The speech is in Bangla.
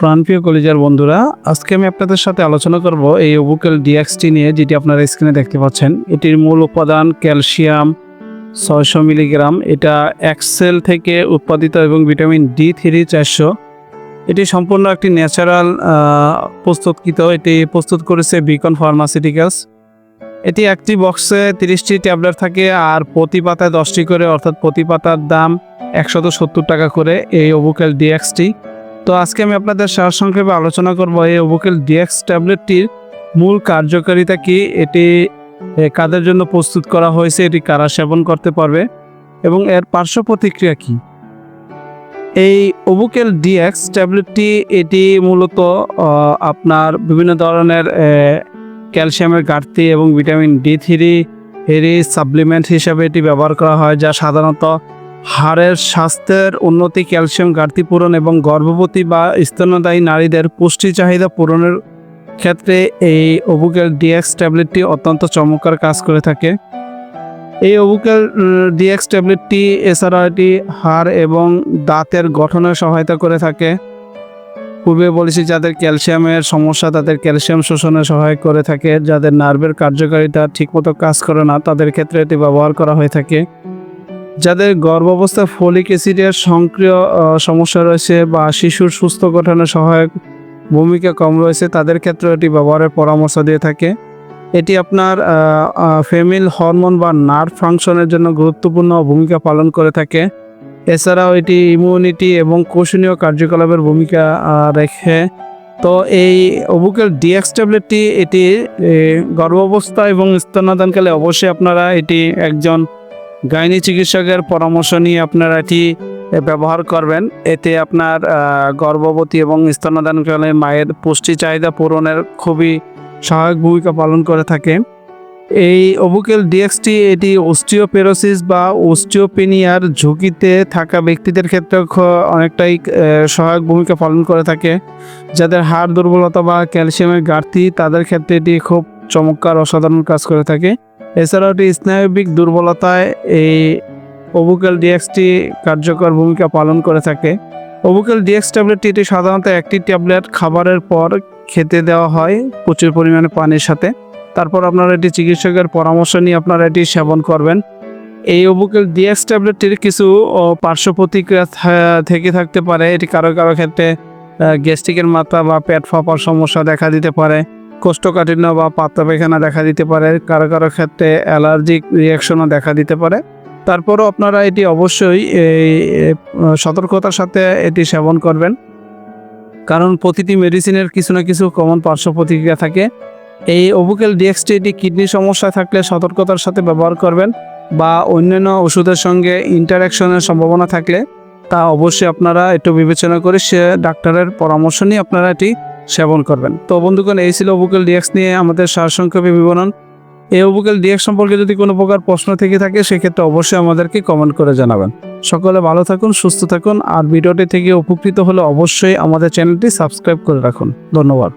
প্রাণপ্রিয় কলেজের বন্ধুরা, আজকে আমি আপনাদের সাথে আলোচনা করব এই ওবুকেল ডিএক্সটি নিয়ে, যেটি আপনারা স্ক্রিনে দেখতে পাচ্ছেন। এটির মূল উপাদান ক্যালসিয়াম ছয়শো মিলিগ্রাম। এটা এক্সেল থেকে উৎপাদিত এবং ভিটামিন ডি থ্রি চারশো। এটি সম্পূর্ণ একটি ন্যাচারাল প্রস্তুতকৃত। এটি প্রস্তুত করেছে বিকন ফার্মাসিউটিক্যালস। এটি একটি বক্সে তিরিশটি ট্যাবলেট থাকে আর প্রতি পাতায় দশটি করে, অর্থাৎ প্রতি পাতার দাম একশত সত্তর টাকা করে এই ওবুকেল ডিএক্সটি। তো আজকে আমি আপনাদের সারসংক্ষেপে আলোচনা করব এই ওবুকেল ডিএক্স ট্যাবলেটটির মূল কার্যকারিতা কি? এটি কাদের জন্য প্রস্তুত করা হয়েছে? এটি কারা সেবন করতে পারবে? এবং এর পার্শ্ব প্রতিক্রিয়া কি? এই ওবুকেল ডিএক্স ট্যাবলেটটি, এটি মূলত আপনার বিভিন্ন ধরনের ক্যালসিয়ামের ঘাটতি এবং ভিটামিন ডি থ্রি এরই সাপ্লিমেন্ট হিসাবে এটি ব্যবহার করা হয়, যা সাধারণত হাড়ের স্বাস্থ্যের উন্নতি, ক্যালসিয়াম ঘাটতি পূরণ এবং গর্ভবতী বা স্তন্যদায়ী নারীদের পুষ্টি চাহিদা পূরণের ক্ষেত্রে এই ওবুকেল ডিএক্স ট্যাবলেটটি অত্যন্ত চমৎকার কাজ করে থাকে। এই ওবুকেল ডিএক্স ট্যাবলেটটি এছাড়া এটি হাড় এবং দাঁতের গঠনে সহায়তা করে থাকে। পূর্বে বলেছি যাদের ক্যালসিয়ামের সমস্যা, তাদের ক্যালসিয়াম শোষণে সহায়ক করে থাকে। যাদের নার্ভের কার্যকারিতা ঠিকমতো কাজ করে না, তাদের ক্ষেত্রে এটি ব্যবহার করা হয়ে থাকে। যাদের গর্ভাবস্থায় ফলিক অ্যাসিডের সক্রিয় সমস্যা রয়েছে বা শিশুর সুস্থ গঠনে সহায়ক ভূমিকা কম রয়েছে, তাদের ক্ষেত্রে এটি ব্যবহারের পরামর্শ দিয়ে থাকে। এটি আপনার ফেমিল হরমোন বা নার্ভ ফাংশনের জন্য গুরুত্বপূর্ণ ভূমিকা পালন করে থাকে। এছাড়াও এটি ইমিউনিটি এবং কোষণীয় কার্যকলাপের ভূমিকা রেখে। তো এই ওবুকেল ডিএক্স ট্যাবলেটটি এটি গর্ভাবস্থা এবং স্তন্যদানকালে অবশ্যই আপনারা এটি একজন গাইনি চিকিৎসকের পরামর্শ নিয়ে আপনারা এটি ব্যবহার করবেন। এতে আপনার গর্ভবতী এবং স্তন্যদানকালে মায়ের পুষ্টি চাহিদা পূরণের খুবই সহায়ক ভূমিকা পালন করে থাকে। এই ওবুকেল ডিএক্সটি এটি অস্টিওপেরোসিস বা অস্টিওপেনিয়ার ঝুঁকিতে থাকা ব্যক্তিদের ক্ষেত্রে অনেকটাই সহায়ক ভূমিকা পালন করে থাকে। যাদের হাড় দুর্বলতা বা ক্যালসিয়ামের ঘাটতি, তাদের ক্ষেত্রে এটি খুব চমৎকার, অসাধারণ কাজ করে থাকে। এছাড়াও এটি স্নায়বিক দুর্বলতায় এই ওবুকেল ডিএক্সটি কার্যকর ভূমিকা পালন করে থাকে। ওবুকেল ডিএক্স ট্যাবলেটটি এটি সাধারণত একটি ট্যাবলেট খাবারের পর খেতে দেওয়া হয় প্রচুর পরিমাণে পানির সাথে। তারপর আপনারা এটি চিকিৎসকের পরামর্শ নিয়ে আপনারা এটি সেবন করবেন। এই ওবুকেল ডিএক্স ট্যাবলেটটির কিছু পার্শ্ব প্রতিক্রিয়া থেকে থাকতে পারে। এটি কারও কারও ক্ষেত্রে গ্যাস্ট্রিকের মাত্রা বা পেট ফাঁপার সমস্যা দেখা দিতে পারে। কোষ্ঠকাঠিন্য বা পাতলা পায়খানা দেখা দিতে পারে, কারও কারও ক্ষেত্রে অ্যালার্জিক রিয়াকশনও দেখা দিতে পারে। তারপরও আপনারা এটি অবশ্যই এই সতর্কতার সাথে এটি সেবন করবেন। কারণ প্রতিটি মেডিসিনের কিছু না কিছু কমন পার্শ্ব প্রতিক্রিয়া থাকে। এই ওবুকেল ডিএক্সটি এটি কিডনি সমস্যা থাকলে সতর্কতার সাথে ব্যবহার করবেন বা অন্যান্য ওষুধের সঙ্গে ইন্টারাকশনের সম্ভাবনা থাকলে তা অবশ্যই আপনারা একটু বিবেচনা করে সে ডাক্তারের পরামর্শ নিয়ে আপনারা এটি সেবন করবেন। তো বন্ধুগণ, এই ছিল ওবুকেল ডিএক্স নিয়ে আমাদের সারসংক্ষেপে বিবরণ। এই ওবুকেল ডিএক্স সম্পর্কে যদি কোনো প্রকার প্রশ্ন থেকে থাকে, সেক্ষেত্রে অবশ্যই আমাদেরকে কমেন্ট করে জানাবেন। সকলে ভালো থাকুন, সুস্থ থাকুন, আর ভিডিওটি থেকে উপকৃত হলে অবশ্যই আমাদের চ্যানেলটি সাবস্ক্রাইব করে রাখুন। ধন্যবাদ।